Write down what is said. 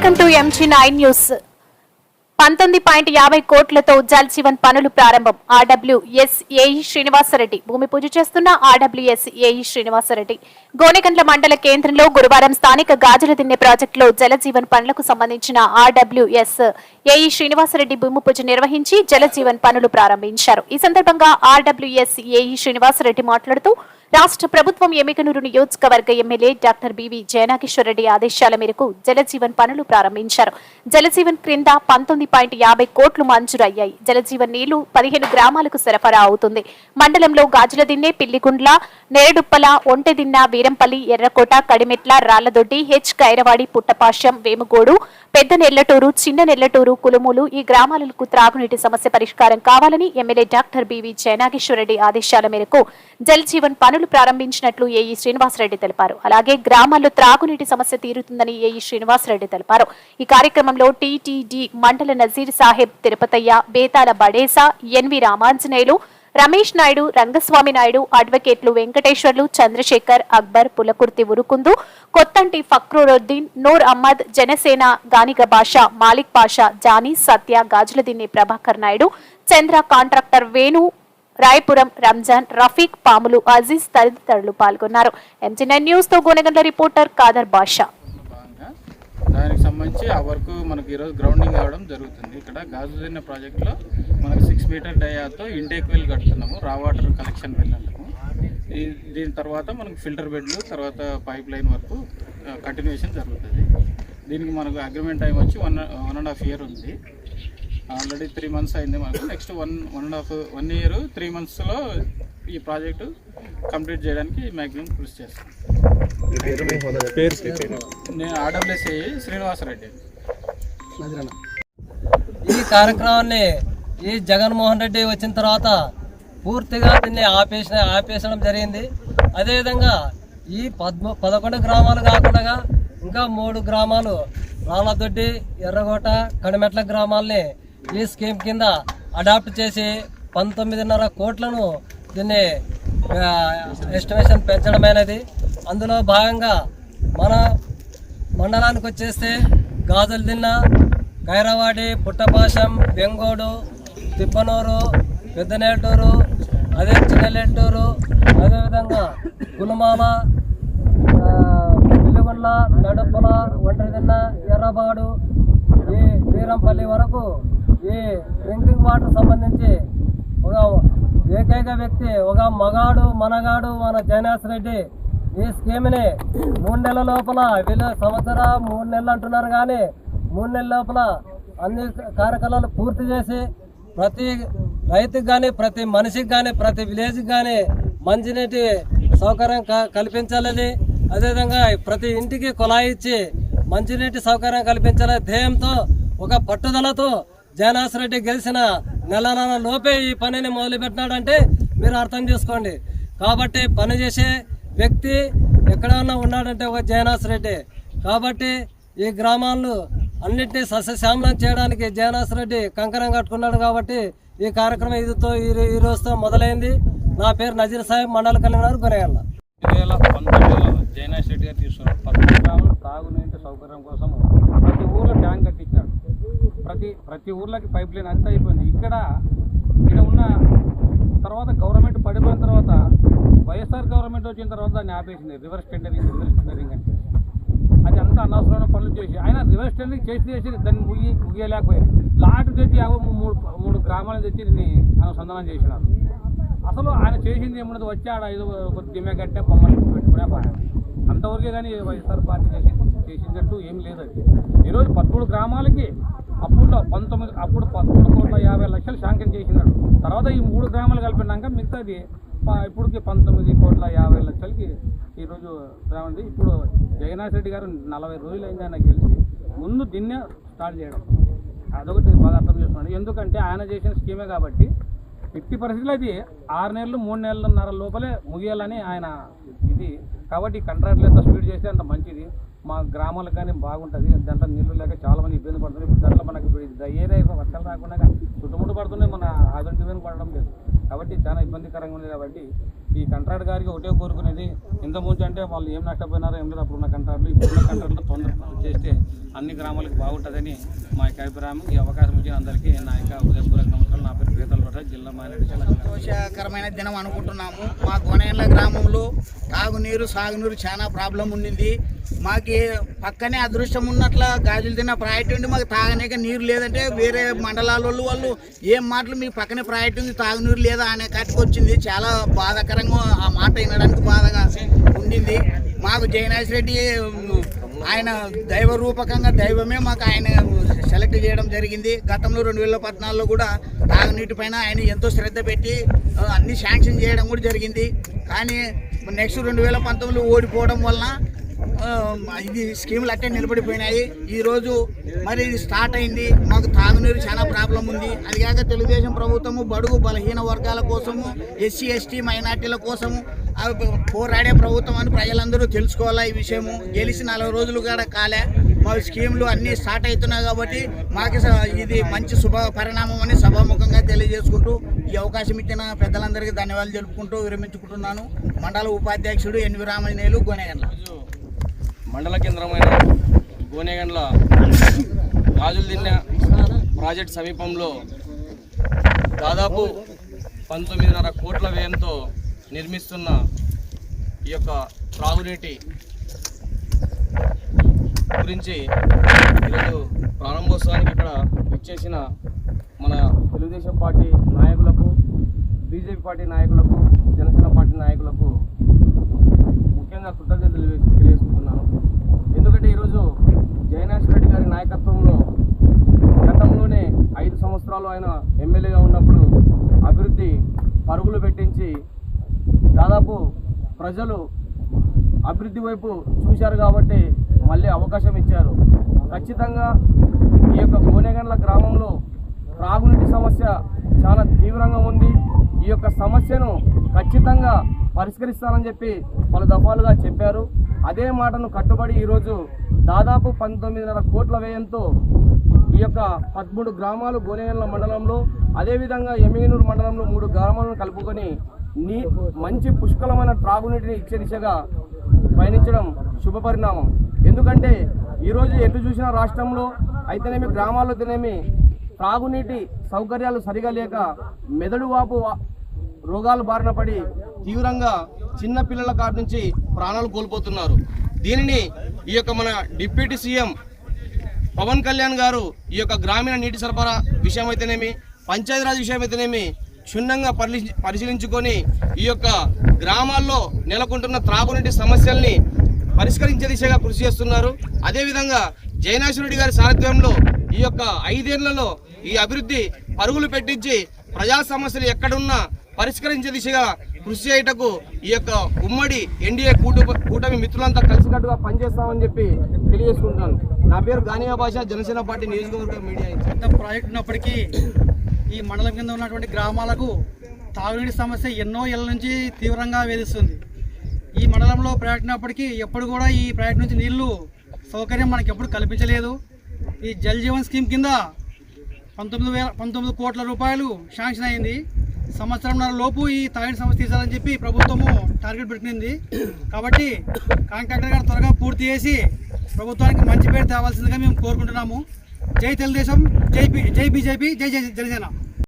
Welcome to MG nine news పంతొమ్మిది point యాభై కోట్లతో జల్ జీవన్ పనులు ప్రారంభం. RWS AE Srinivasa Reddy. భూమి పూజ చేస్తున్న ఆర్డబ్ల్యూఎస్ ఏఈ శ్రీనివాసరెడ్డి. గోనెగండ్ల మండల కేంద్రంలో గురువారం స్థానిక గాజుల దిన్నె ప్రాజెక్టులో జల జీవన్ పనులకు సంబంధించిన ఆర్డబ్ల్యూఎస్ ఏఈ శ్రీనివాసరెడ్డి భూమి పూజ నిర్వహించి జల జీవన్ పనులు ప్రారంభించారు. ఈ సందర్భంగా ఆర్డబ్ల్యూఎస్ ఏఈ శ్రీనివాసరెడ్డి మాట్లాడుతూ రాష్ట్ర ప్రభుత్వం ఎమ్మికనూరు నియోజకవర్గ ఎమ్మెల్యే డాక్టర్ బివి జయనాకిశ్వరరెడ్డి ఆదేశాల మేరకు జలజీవన్ పనులు ప్రారంభించారు. జలజీవన్ క్రింద పంతొమ్మిది పాయింట్ యాభై కోట్లు మంజూరయ్యాయి. జలజీవన్ నీళ్ళు పదిహేను గ్రామాలకు సరఫరా అవుతుంది. మండలంలో గాజుల దిన్నె పిల్లిగుండ్ల నేరడుప్పల ఒంటెదిన్న వీరంపల్లి ఎర్రకోట కడిమెట్ల రాళ్ళదొడ్డి హెచ్ కైరవాడి పుట్టపాశ్యం వేముగోడు పెద్ద నెల్లటూరు చిన్న నెల్లటూరు కులుములు ఈ గ్రామాలకు త్రాగునీటి సమస్య పరిష్కారం కావాలని ఎమ్మెల్యే డాక్టర్ బివి జయనాగేశ్వరరెడ్డి ఆదేశాల మేరకు జలజీవన్ పనులు పనులు ప్రారంభించినట్లు ఏఈ శ్రీనివాసరెడ్డి తెలిపారు. అలాగే గ్రామాల్లో త్రాగునీటి సమస్య తీరుతుందని ఏఈ శ్రీనివాసరెడ్డి తెలిపారు. ఈ కార్యక్రమంలో టీటీడీ మండల నజీర్ సాహెబ్ తిరుపతయ్య బేతాల బడేసా ఎన్వి రామాంజనేయులు రమేష్ నాయుడు రంగస్వామి నాయుడు అడ్వకేట్లు వెంకటేశ్వర్లు చంద్రశేఖర్ అక్బర్ పులకుర్తి ఉరుకుందు కొత్తంటి ఫక్రుద్దీన్ నూర్ అహ్మద్ జనసేన గానిగ బాషా మాలిక్ పాషా జానీ సత్య గాజులదిన్ని ప్రభాకర్ నాయుడు చంద్ర కాంట్రాక్టర్ వేణు రాయపురం రంజాన్ రఫీక్ పాములు అజీజ్ తదితరులు పాల్గొన్నారు. ఎంజీ నైన్ న్యూస్తో గోనగండ్ల రిపోర్టర్ కాదర్ బాషా. దానికి సంబంధించి ఆ వర్క్ మనకు ఈరోజు గ్రౌండింగ్ అవ్వడం జరుగుతుంది. ఇక్కడ గాజుదిన్న ప్రాజెక్ట్లో మనకు సిక్స్ మీటర్ డయాతో ఇంటేక్ వెల్ కడుతున్నాము. రా వాటర్ కలెక్షన్ వెల్ అంటాము. దీని తర్వాత మనకు ఫిల్టర్ బెడ్లు తర్వాత పైప్ లైన్ వరకు కంటిన్యూషన్ జరుగుతుంది. దీనికి మనకు అగ్రిమెంట్ టైం వచ్చి one one and half year ఉంది. ఆల్రెడీ త్రీ మంత్స్ అయింది మనకు. Next one one and half one year three మంత్స్లో ఈ ప్రాజెక్టు కంప్లీట్ చేయడానికి మ్యాక్సిమం కృషి చేస్తాను నేను ఆర్డబ్ల్యూఎస్ఏ శ్రీనివాసరెడ్డి. ఈ కార్యక్రమాన్ని ఈ జగన్మోహన్ రెడ్డి వచ్చిన తర్వాత పూర్తిగా దీన్ని ఆపేసిన ఆపేసడం జరిగింది. అదేవిధంగా ఈ పద్మ పదకొండు గ్రామాలు కాకుండా ఇంకా మూడు గ్రామాలు రాళ్ళదొడ్డి ఎర్రగోట కడిమెట్ల గ్రామాల్ని ఈ స్కీమ్ కింద అడాప్ట్ చేసి పంతొమ్మిదిన్నర కోట్లను దీన్ని ఎస్టిమేషన్ పెంచడమైనది అందులో భాగంగా మన మండలానికి వచ్చేస్తే గాజుల దిన్న కైరవాడి పుట్టపాశం వెంగోడు తిప్పనూరు పెద్దనేటూరు అదే చిన్నలెట్టూరు అదేవిధంగా కులమాల పిల్లిగుండ్ల నడుపుల ఒంటరిదిన్న ఎర్రబాడు ఈ వీరంపల్లి వరకు ఈ డ్రింకింగ్ వాటర్ సంబంధించి ఒక ఏకైక వ్యక్తి ఒక మగాడు మనగాడు మన జైనాస్ రెడ్డి ఈ స్కీమ్ని మూడు నెలల లోపల వీళ్ళు సంవత్సర మూడు నెలలు అంటున్నారు కానీ మూడు నెలల లోపల అన్ని కార్యక్రమాలు పూర్తి చేసి ప్రతి రైతుకి కానీ ప్రతి మనిషికి కానీ ప్రతి విలేజ్కి కానీ మంచినీటి సౌకర్యం క- కల్పించాలని అదేవిధంగా ప్రతి ఇంటికి కుళాయి ఇచ్చి మంచినీటి సౌకర్యం కల్పించాలనే ధ్యేయంతో ఒక పట్టుదలతో జయనాథ్ రెడ్డి గెలిచిన నెల నెల లోపే ఈ పనిని మొదలుపెట్టినాడంటే మీరు అర్థం చేసుకోండి. కాబట్టి పని చేసే వ్యక్తి ఎక్కడన్నా ఉన్నాడంటే ఒక జయనాథ్ రెడ్డి. కాబట్టి ఈ గ్రామాలను అన్నింటినీ సస్యశ్యామలం చేయడానికి జయనాథ్ రెడ్డి కంకణం కట్టుకున్నాడు కాబట్టి ఈ కార్యక్రమం ఇదితో ఈ ఈ రోజుతో మొదలైంది. నా పేరు నజీర్ సాహెబ్ మండల కన్వీనర్ గొరగల్ల జైనా శెట్టి గారు తీసుకున్నారు. గ్రాములు తాగునీటి సౌకర్యం కోసం ప్రతి ఊర్లో ట్యాంక్ కట్టించాడు ప్రతి ప్రతి ఊర్లోకి పైప్ లైన్ అంతా అయిపోయింది. ఇక్కడ ఇక్కడ ఉన్న తర్వాత గవర్నమెంట్ పడిపోయిన తర్వాత వైఎస్ఆర్ గవర్నమెంట్ వచ్చిన తర్వాత దాన్ని ఆపేసింది. రివర్స్ టెండరింగ్ రివర్స్ టెండరింగ్ అంటే. అది అంతా అనవసరమైన పనులు చేసి ఆయన రివర్స్ టెండరింగ్ చేసి చేసి దాన్ని ముగి ముగియలేకపోయారు లాటు తెచ్చి యాభై మూడు మూడు గ్రామాలను తెచ్చి దీన్ని అనుసంధానం చేసినారు. అసలు ఆయన చేసింది ఏమున్నది? వచ్చి ఆడ ఐదు ఒక దిమ్మె కట్టే బొమ్మలు పెట్టుకునే పాయ అంతవరకే కానీ వైఎస్ఆర్ పార్టీ చేసి చేసినట్టు ఏం లేదు అది. ఈరోజు పదమూడు గ్రామాలకి అప్పుడులో పంతొమ్మిది అప్పుడు పదమూడు కోట్ల యాభై లక్షలు శాంక్షన్ చేసినాడు. తర్వాత ఈ మూడు గ్రామాలు కలిపినాక మిగతాది ఇప్పటికి పంతొమ్మిది కోట్ల యాభై లక్షలకి ఈరోజు రావండి ఇప్పుడు జగన్నాథ్ రెడ్డి గారు నలభై రోజులు అయింది ఆయన గెలిచి ముందు దీన్నే స్టార్ట్ చేయడం. అదొకటి బాగా అర్థం చేస్తున్నాడు ఎందుకంటే ఆయన చేసిన స్కీమే కాబట్టి ఎట్టి పరిస్థితుల్లో అది ఆరు నెలలు మూడు నెలలున్నర లోపలే ముగియాలని ఆయన ఇది కాబట్టి కంట్రాక్టర్లు ఎంత స్పీడ్ చేస్తే అంత మంచిది. మా గ్రామాలకు కానీ బాగుంటుంది. దాంట్లో నీళ్ళు లేక చాలా మంది ఇబ్బంది పడుతుంది ఇప్పుడు దాంట్లో మనకి ఇప్పుడు ఏరియా వర్షాలు రాకుండా చుట్టుముట్టు పడుతున్నాయి. మన ఆధునిక పడడం లేదు. కాబట్టి చాలా ఇబ్బందికరంగా ఉంది కాబట్టి ఈ కంట్రాక్ట్ గారికి ఒకటే కోరుకునేది ఇంత ముందు అంటే వాళ్ళు ఏం నష్టపోయినారో ఏం లేదు అప్పుడున్న కంట్రాక్ట్లు ఇప్పుడున్న కంట్రాక్ట్లు తొందరగా చేస్తే అన్ని గ్రామాలకు బాగుంటుందని మా యొక్క అభిప్రాయం. ఈ అవకాశం ఇచ్చిన అందరికీ నా యొక్క ఉదయపూర్వక నమస్కారం నా పేరు ప్రీతల జిల్లా మానేడు సంతోషకరమైన దినం అనుకుంటున్నాము. మా గోనేళ్ళ గ్రామంలో తాగునీరు సాగునీరు చాలా ప్రాబ్లం ఉండింది మాకు పక్కనే అదృష్టం ఉన్నట్ల గాజులు తిన్న ప్రాయట్ ఉండి మాకు తాగనేక నీరు లేదంటే వేరే మండలాల వాళ్ళు వాళ్ళు ఏం మాటలు మీ పక్కనే ప్రాయట్ ఉంది తాగునీరు లేదా అనే కట్టుకొచ్చింది వచ్చింది చాలా బాధాకరంగా ఆ మాట వినడానికి బాధగా ఉండింది. మాకు జయనాథ్ రెడ్డి ఆయన దైవ రూపకంగా దైవమే మాకు ఆయన సెలెక్ట్ చేయడం జరిగింది. గతంలో రెండు వేల పద్నాలుగులో కూడా తాగునీటి పైన ఆయన ఎంతో శ్రద్ధ పెట్టి అన్ని శాంక్షన్ చేయడం కూడా జరిగింది. కానీ నెక్స్ట్ రెండు వేల పంతొమ్మిదిలో ఓడిపోవడం వలన ఇది స్కీములు అట్టే నిలబడిపోయినాయి. ఈరోజు మరి ఇది స్టార్ట్ అయింది. మాకు తాగునీరు చాలా ప్రాబ్లం ఉంది. అది కాక తెలుగుదేశం ప్రభుత్వము బడుగు బలహీన వర్గాల కోసము ఎస్సీ ఎస్టీ మైనార్టీల కోసము పోరాడే ప్రభుత్వం అని ప్రజలందరూ తెలుసుకోవాలా ఈ విషయము. గెలిచి నలభై రోజులు కూడా కాలే. మా స్కీములు అన్నీ స్టార్ట్ అవుతున్నాయి కాబట్టి మాకు స- ఇది మంచి శుభ పరిణామం అని సభాముఖంగా తెలియజేసుకుంటూ ఈ అవకాశం ఇచ్చిన పెద్దలందరికీ ధన్యవాదాలు తెలుపుకుంటూ విరమించుకుంటున్నాను. మండల ఉపాధ్యక్షుడు ఎన్వి రామనేలు గోనెగండ్ల. మండల కేంద్రమైన గోనేగండ్ల గాజులు తిన్న ప్రాజెక్ట్ సమీపంలో దాదాపు పంతొమ్మిదిన్నర కోట్ల వ్యయంతో నిర్మిస్తున్న ఈ యొక్క త్రాగునీటి గురించి ఈరోజు ప్రారంభోత్సవానికి ఇక్కడ విచ్చేసిన మన తెలుగుదేశం పార్టీ నాయకులకు బీజేపీ పార్టీ నాయకులకు జనసేన పార్టీ నాయకులకు ముఖ్యంగా కృతజ్ఞతలు తెలియ- తెలియజేసుకుంటున్నాను. ఎందుకంటే ఈరోజు జయనాథ్ రెడ్డి గారి నాయకత్వంలో గతంలోనే ఐదు సంవత్సరాలు ఆయన ఎమ్మెల్యేగా ఉన్నప్పుడు అభివృద్ధి పరుగులు పెట్టించి దాదాపు ప్రజలు అభివృద్ధి వైపు చూశారు కాబట్టి మళ్ళీ అవకాశం ఇచ్చారు. ఖచ్చితంగా ఈ యొక్క గోనెగండ్ల గ్రామంలో త్రాగునీటి సమస్య చాలా తీవ్రంగా ఉంది. ఈ యొక్క సమస్యను ఖచ్చితంగా పరిష్కరిస్తానని చెప్పి పలు దఫాలుగా చెప్పారు. అదే మాటను కట్టుబడి ఈరోజు దాదాపు పంతొమ్మిదిన్నర కోట్ల వ్యయంతో ఈ యొక్క పదమూడు గ్రామాలు గోనెగండ్ల మండలంలో అదేవిధంగా ఎమ్మిగనూరు మండలంలో మూడు గ్రామాలను కలుపుకొని నీ మంచి పుష్కలమైన త్రాగునీటిని ఇచ్చే దిశగా పయనించడం శుభ పరిణామం. ఎందుకంటే ఈరోజు ఎటు చూసిన రాష్ట్రంలో అయితేనేమి గ్రామాల్లో తినేమి త్రాగునీటి సౌకర్యాలు సరిగా లేక మెదడు వాపు రోగాలు బారిన పడి తీవ్రంగా చిన్న పిల్లల కాడి నుంచి ప్రాణాలు కోల్పోతున్నారు. దీనిని ఈ యొక్క మన డిప్యూటీ సీఎం పవన్ కళ్యాణ్ గారు ఈ యొక్క గ్రామీణ నీటి సరఫరా విషయం అయితేనేమి పంచాయతీరాజ్ విషయం అయితేనేమి క్షుణ్ణంగా పరిశీలించుకొని ఈ యొక్క గ్రామాల్లో నెలకొంటున్న త్రాగునీటి సమస్యల్ని పరిష్కరించే దిశగా కృషి చేస్తున్నారు. అదేవిధంగా జయనాశ్వరుడి గారి సారథ్యంలో ఈ యొక్క ఐదేళ్ళలో ఈ అభివృద్ధి పరుగులు పెట్టించి ప్రజా సమస్యలు ఎక్కడున్నా పరిష్కరించే దిశగా కృషి చేయటకు ఈ యొక్క ఉమ్మడి ఎన్డీఏ కూటు కూటమి మిత్రులంతా కలిసికట్టుగా పనిచేస్తామని చెప్పి తెలియజేసుకుంటున్నాను. నా పేరు గానియా భాష జనసేన పార్టీ నియోజకవర్గ మీడియా ఎంత ప్రాజెక్ట్ ఉన్నప్పటికీ ఈ మండలం కింద ఉన్నటువంటి గ్రామాలకు తాగునీటి సమస్య ఎన్నో ఏళ్ళ నుంచి తీవ్రంగా వేధిస్తుంది. ఈ మండలంలో ప్రయాటినప్పటికీ ఎప్పుడు కూడా ఈ ప్రాజెక్ట్ నుంచి నీళ్ళు సౌకర్యం మనకి ఎప్పుడు కల్పించలేదు. ఈ జల్ జీవన్ స్కీమ్ కింద పంతొమ్మిది వేల పంతొమ్మిది కోట్ల రూపాయలు శాంక్షన్ అయింది. సంవత్సరంన్నర లోపు ఈ తాగిడి సమస్య తీసాలని చెప్పి ప్రభుత్వము టార్గెట్ పెట్టింది. కాబట్టి కాంట్రాక్టర్ గారు త్వరగా పూర్తి చేసి ప్రభుత్వానికి మంచి పేరు తేవాల్సిందిగా మేము కోరుకుంటున్నాము. జై తెలుగుదేశం జై జై బీజేపీ జై జై జనసేన.